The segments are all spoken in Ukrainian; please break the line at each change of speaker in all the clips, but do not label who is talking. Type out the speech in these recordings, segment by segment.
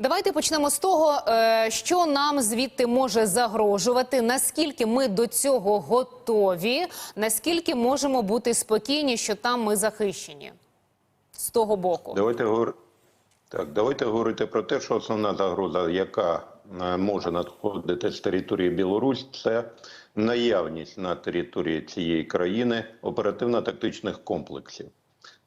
Давайте почнемо з того, е, що нам звідти може загрожувати, наскільки ми до цього готові, наскільки можемо бути спокійні, що там ми захищені з того боку.
Давайте говор... так, давайте говорити про те, що основна загроза, яка е, може надходити з території Білорусь, це наявність на території цієї країни оперативно-тактичних комплексів.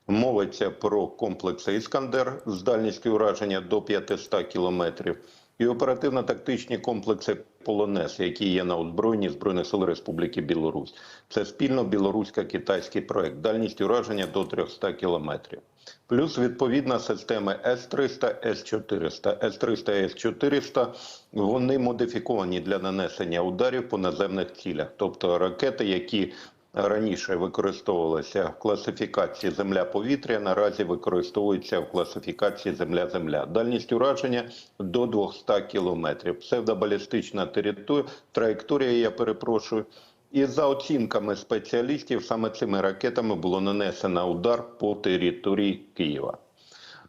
Мовиться про комплекси Іскандер з дальністю ураження до 500 кілометрів і оперативно-тактичні комплекси Полонез, які є на озброєнні Збройних сил Республіки Білорусь. Це спільно білорусько-китайський проект, дальність ураження до 300 кілометрів. Плюс відповідна система С-300, С-400. С-300 і С-400 вони модифіковані для нанесення ударів по наземних цілях, тобто ракети, які раніше використовувалися в класифікації земля-повітря, наразі використовуються в класифікації земля-земля. Дальність ураження до 200 кілометрів. Псевдобалістична територія, траєкторія, я перепрошую. І за оцінками спеціалістів, саме цими ракетами було нанесено удар по території Києва.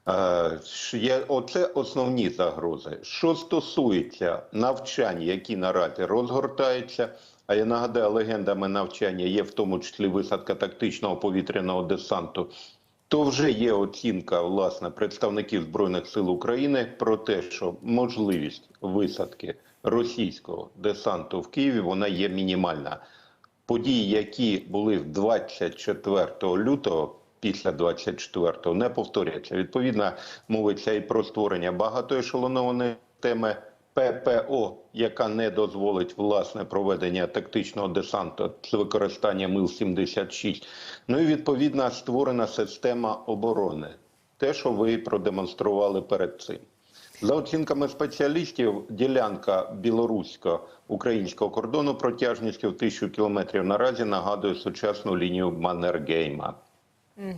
Е, оце основні загрози. Що стосується навчань, які наразі розгортаються. А я нагадаю, легендами навчання є в тому числі висадка тактичного повітряного десанту. То вже є оцінка власне представників збройних сил України про те, що можливість висадки російського десанту в Києві вона є мінімальна. Події, які були в 24 лютого. Після 24-го не повторяться. Відповідно, мовиться і про створення багатоешелонованої теми ППО, яка не дозволить власне проведення тактичного десанту з використанням Іл-76. Ну і відповідна створена система оборони. Те, що ви продемонстрували перед цим. За оцінками спеціалістів, ділянка білорусько-українського кордону протяжністю в тисячу кілометрів наразі нагадує сучасну лінію Маннергейма.
Е,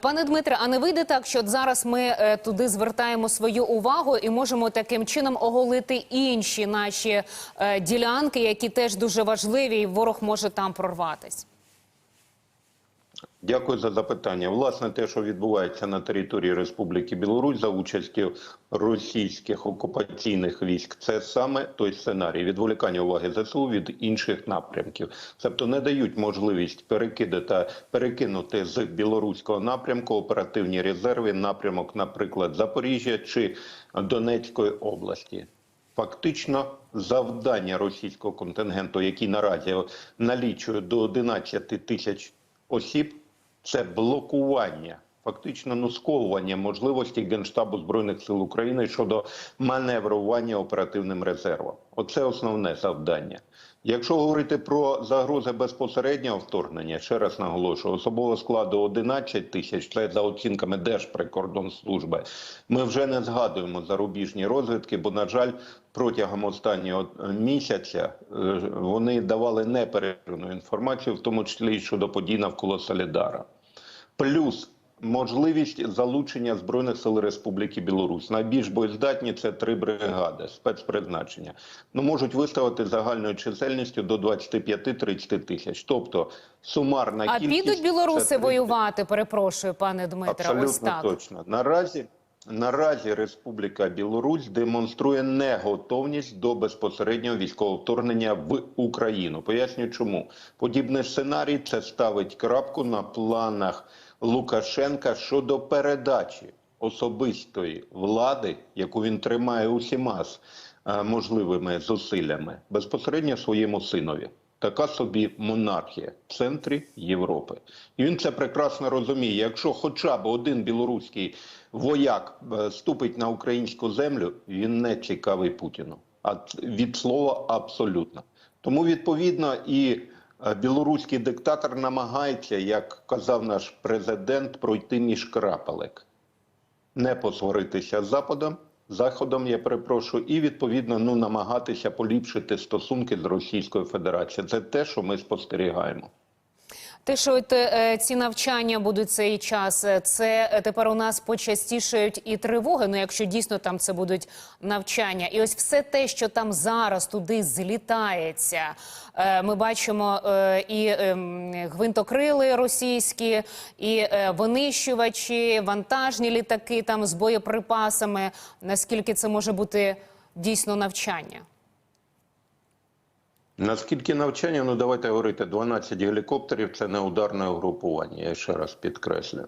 Пане Дмитре, а не вийде так, що зараз ми е, туди звертаємо свою увагу і можемо таким чином оголити інші наші е, ділянки, які теж дуже важливі, і ворог може там прорватись.
Дякую за запитання. Власне, те, що відбувається на території Республіки Білорусь за участю російських окупаційних військ, це саме той сценарій відволікання уваги ЗСУ від інших напрямків, тобто не дають можливість перекидати перекинути з білоруського напрямку оперативні резерви, напрямок, наприклад, Запоріжжя чи Донецької області. Фактично, завдання російського контингенту, який наразі налічує до 11 тисяч осіб, це блокування, фактично ну, сковування можливості Генштабу Збройних сил України щодо маневрування оперативним резервом. Оце основне завдання. Якщо говорити про загрози безпосереднього вторгнення, ще раз наголошую, особового складу 11 тисяч, це за оцінками Держприкордонслужби, ми вже не згадуємо зарубіжні розвідки, бо, на жаль, протягом останнього місяця е, вони давали неперервну інформацію, в тому числі і щодо подій навколо Солідара. Плюс можливість залучення збройних сил Республіки Білорусь. Найбільш боєздатні це три бригади спецпризначення. Ну можуть виставити загальною чисельністю до 25-30 тисяч. Тобто сумарна
А
кількість
підуть білоруси
це
воювати? Перепрошую, пане Дмитре.
Абсолютно
Ось так.
точно. Наразі наразі Республіка Білорусь демонструє неготовність до безпосереднього військового вторгнення в Україну. Поясню, чому подібний сценарій це ставить крапку на планах Лукашенка щодо передачі особистої влади, яку він тримає усіма е, можливими зусиллями, безпосередньо своєму синові. Така собі монархія в центрі Європи, і він це прекрасно розуміє. Якщо хоча б один білоруський вояк е, ступить на українську землю, він не цікавий Путіну. А від слова абсолютно. Тому відповідно і білоруський диктатор намагається, як казав наш президент, пройти між крапелек не посваритися з Западом, Заходом, я перепрошую, і відповідно ну намагатися поліпшити стосунки з Російською Федерацією. Це те, що ми спостерігаємо.
Те, що е, ці навчання будуть цей час, е, це е, тепер у нас почастішають і тривоги. Ну, якщо дійсно там це будуть навчання, і ось все те, що там зараз туди злітається. Ми бачимо і ем, гвинтокрили російські, і винищувачі, вантажні літаки там з боєприпасами. Наскільки це може бути дійсно навчання?
Наскільки навчання, ну давайте говорити, 12 гелікоптерів це не ударне угрупування, я ще раз підкреслю.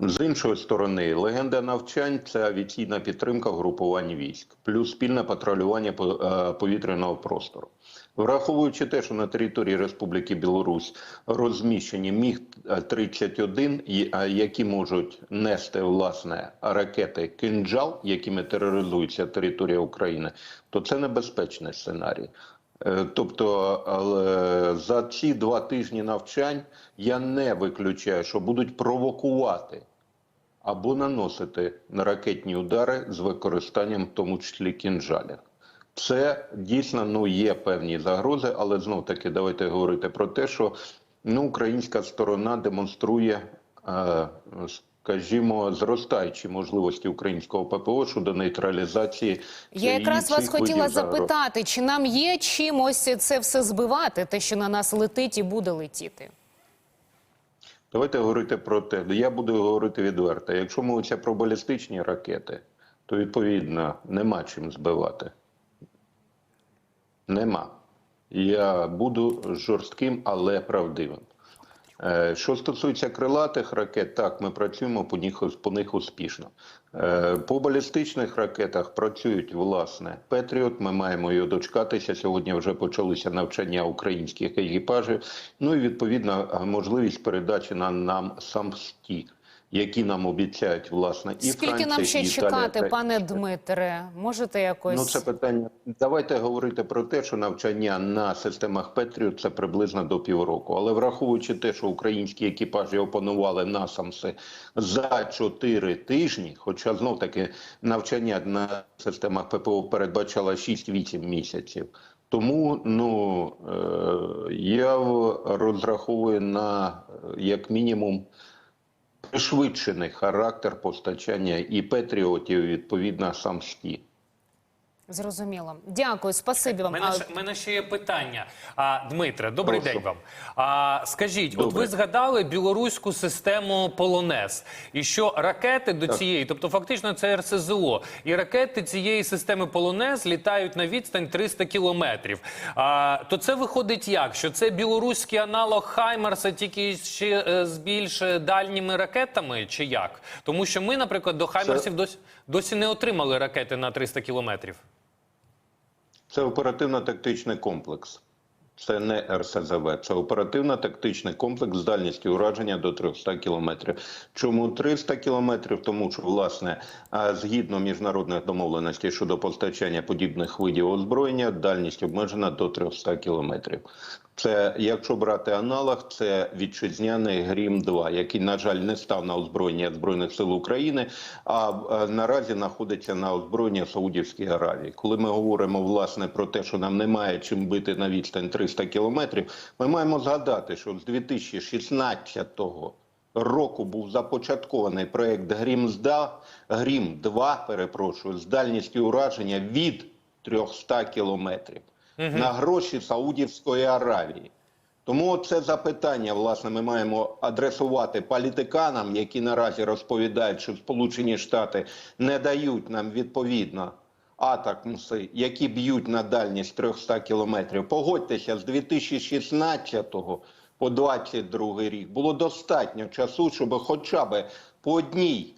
З іншої сторони, легенда навчань це авіаційна підтримка групувань військ, плюс спільне патрулювання е, повітряного простору. Враховуючи те, що на території Республіки Білорусь розміщені міг 31 і- е, які можуть нести власне ракети кинджал, якими тероризується територія України, то це небезпечний сценарій. Е, Тобто за ці два тижні навчань я не виключаю, що будуть провокувати або наносити на ракетні удари з використанням, в тому числі кінжалів. Це дійсно ну, є певні загрози, але знов таки давайте говорити про те, що ну, українська сторона демонструє, е, скажімо, зростаючі можливості українського ППО щодо нейтралізації.
Я якраз вас хотіла
загроз.
запитати, чи нам є чим ось це все збивати, те, що на нас летить і буде летіти?
Давайте говорити про те. Я буду говорити відверто. Якщо мовиться про балістичні ракети, то відповідно нема чим збивати. Нема. Я буду жорстким, але правдивим. Е, Що стосується крилатих ракет, так, ми працюємо по них, по них успішно. Е, По балістичних ракетах працюють власне Петріот. Ми маємо його дочекатися. Сьогодні вже почалися навчання українських екіпажів. Ну і відповідно можливість передачі на нам самсті, які нам обіцяють власне і
Скільки
Франція,
нам ще
і Італія,
чекати,
та
пане. Дмитре? Можете якось
Ну, це питання. Давайте говорити про те, що навчання на системах Петріот це приблизно до півроку. Але враховуючи те, що українські екіпажі опанували насамси за 4 тижні, хоча знов таки навчання на системах ППО передбачало 6-8 місяців. Тому ну е, я розраховую на е, як мінімум пришвидшений характер постачання і Петріотів, і, відповідно, сам СТІ.
Зрозуміло. Дякую, спасибі вам.
У мене,
А,
мене ще є питання. А, Дмитре, добрий
Прошу.
день вам. А, скажіть, от ви згадали білоруську систему Полонез, і що ракети до цієї, тобто фактично це РСЗО, і ракети цієї системи Полонез літають на відстань 300 кілометрів. А, то це виходить як? Що це білоруський аналог Хаймарса, тільки ще е, з більш е, дальніми ракетами, чи як? Тому що ми, наприклад, до Хаймарсів досі, досі не отримали ракети на 300 кілометрів.
Це оперативно-тактичний комплекс. Це не РСЗВ, це оперативно-тактичний комплекс з дальністю ураження до 300 кілометрів. Чому 300 кілометрів? Тому що, власне, згідно міжнародних домовленостей щодо постачання подібних видів озброєння, дальність обмежена до 300 кілометрів. Це, якщо брати аналог, це вітчизняний Грім 2 який, на жаль, не став на озброєння Збройних сил України, а е, наразі знаходиться на озброєнні Саудівській Аравії. Коли ми говоримо власне про те, що нам немає чим бити на відстань 300 кілометрів, ми маємо згадати, що з 2016 року був започаткований проект Грім-2, Грім-2, перепрошую, з дальністю ураження від 300 кілометрів на гроші Саудівської Аравії. Тому це запитання, власне, ми маємо адресувати політиканам, які наразі розповідають, що Сполучені Штати не дають нам відповідно атакмси, які б'ють на дальність 300 кілометрів. Погодьтеся, з 2016 по 2022 рік було достатньо часу, щоб хоча б по одній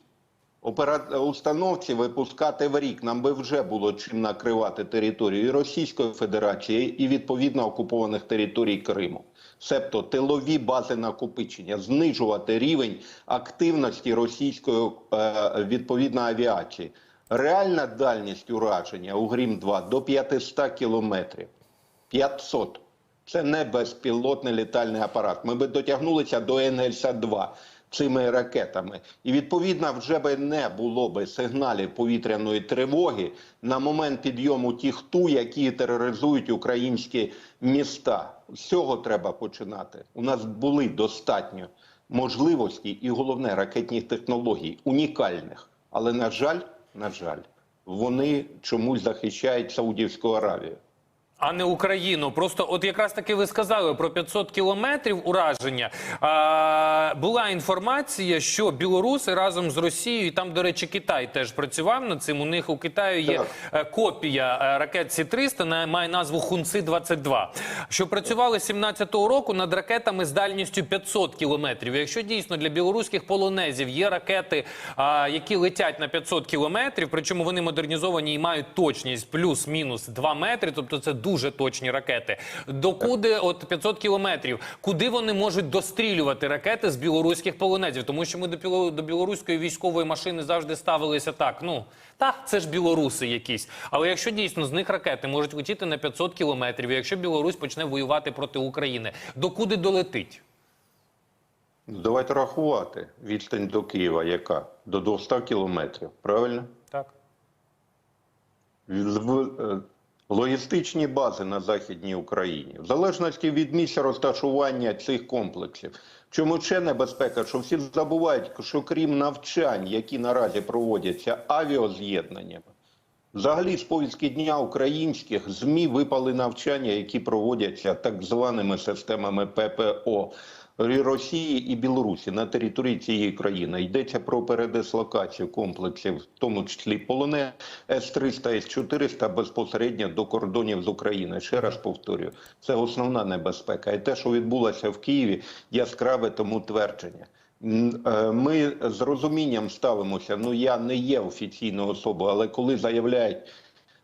установці випускати в рік. Нам би вже було чим накривати територію і Російської Федерації, і відповідно окупованих територій Криму. Себто тилові бази накопичення, знижувати рівень активності російської е, відповідно авіації. Реальна дальність ураження у Грім-2 до 500 кілометрів. 500. Це не безпілотний літальний апарат. Ми би дотягнулися до НЛС-2. Цими ракетами. І відповідно вже би не було би сигналів повітряної тривоги на момент підйому тих ту, які тероризують українські міста. З цього треба починати. У нас були достатньо можливості і головне ракетних технологій унікальних. Але на жаль, на жаль, вони чомусь захищають Саудівську Аравію.
А не Україну. Просто от якраз таки ви сказали про 500 кілометрів ураження. А, була інформація, що білоруси разом з Росією, і там, до речі, Китай теж працював над цим. У них у Китаю є
Так.
е, копія е, ракет Сі-300, на- має назву Хунци-22, що працювали 17-го року над ракетами з дальністю 500 кілометрів. Якщо дійсно для білоруських полонезів є ракети, а, які летять на 500 кілометрів, причому вони модернізовані і мають точність плюс-мінус 2 метри, тобто це дуже точні ракети. Докуди от 500 кілометрів, куди вони можуть дострілювати ракети з білоруських полонезів? Тому що ми до, до білоруської військової машини завжди ставилися так. Ну та це ж білоруси якісь. Але якщо дійсно з них ракети можуть летіти на 500 кілометрів, і якщо Білорусь почне воювати проти України, докуди долетить?
Давайте рахувати відстань до Києва, яка до 200 кілометрів. Правильно?
Так.
Логістичні бази на західній Україні, в залежності від місця розташування цих комплексів. Чому ще небезпека? Що всі забувають, що крім навчань, які наразі проводяться авіаз'єднаннями, Взагалі, з повістки дня українських ЗМІ випали навчання, які проводяться так званими системами ППО Росії і Білорусі на території цієї країни. Йдеться про передислокацію комплексів, в тому числі полоне С-300, С-400 безпосередньо до кордонів з України. Ще раз повторюю, це основна небезпека. І те, що відбулося в Києві, яскраве тому твердження. Е, Ми з розумінням ставимося. Ну я не є офіційною особою, але коли заявляють,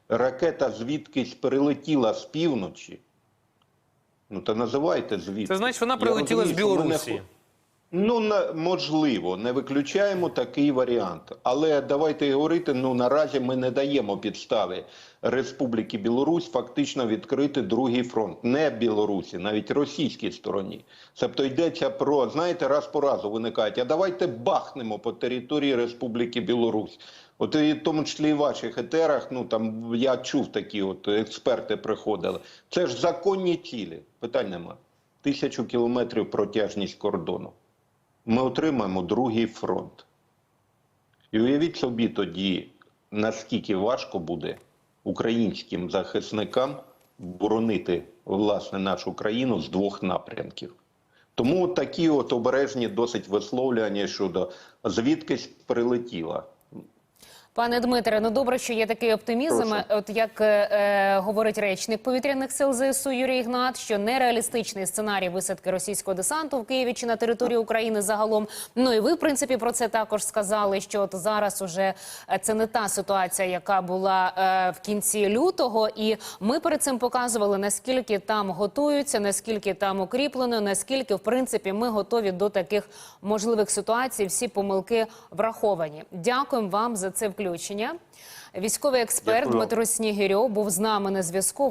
ракета звідкись прилетіла з півночі, ну то називайте звідки.
Це значить, вона прилетіла з
розумію, не
Білорусі.
Ну, на, можливо, не виключаємо такий варіант. Але давайте говорити, ну наразі ми не даємо підстави Республіки Білорусь фактично відкрити другий фронт. Не Білорусі, навіть російській стороні. Тобто йдеться про, знаєте, раз по разу виникають, а давайте бахнемо по території Республіки Білорусь. От і в тому числі і в ваших етерах, ну там я чув такі от експерти приходили. Це ж законні цілі. Питань нема. Тисячу кілометрів протяжність кордону ми отримаємо другий фронт. І уявіть собі тоді, наскільки важко буде українським захисникам боронити власне нашу країну з двох напрямків. Тому такі от обережні досить висловлювання щодо звідкись прилетіла.
Пане Дмитре, ну добре, що є такий оптимізм.
Прошу.
От як е, е, говорить речник повітряних сил ЗСУ Юрій Ігнат, що нереалістичний сценарій висадки російського десанту в Києві чи на території України загалом. Ну і ви, в принципі, про це також сказали. Що от зараз уже е, це не та ситуація, яка була е, в кінці лютого, і ми перед цим показували наскільки там готуються, наскільки там укріплено, наскільки в принципі ми готові до таких можливих ситуацій. Всі помилки враховані. Дякуємо вам за це включення. Військовий експерт
Дякую.
Дмитро Снігирьов був з нами на зв'язку.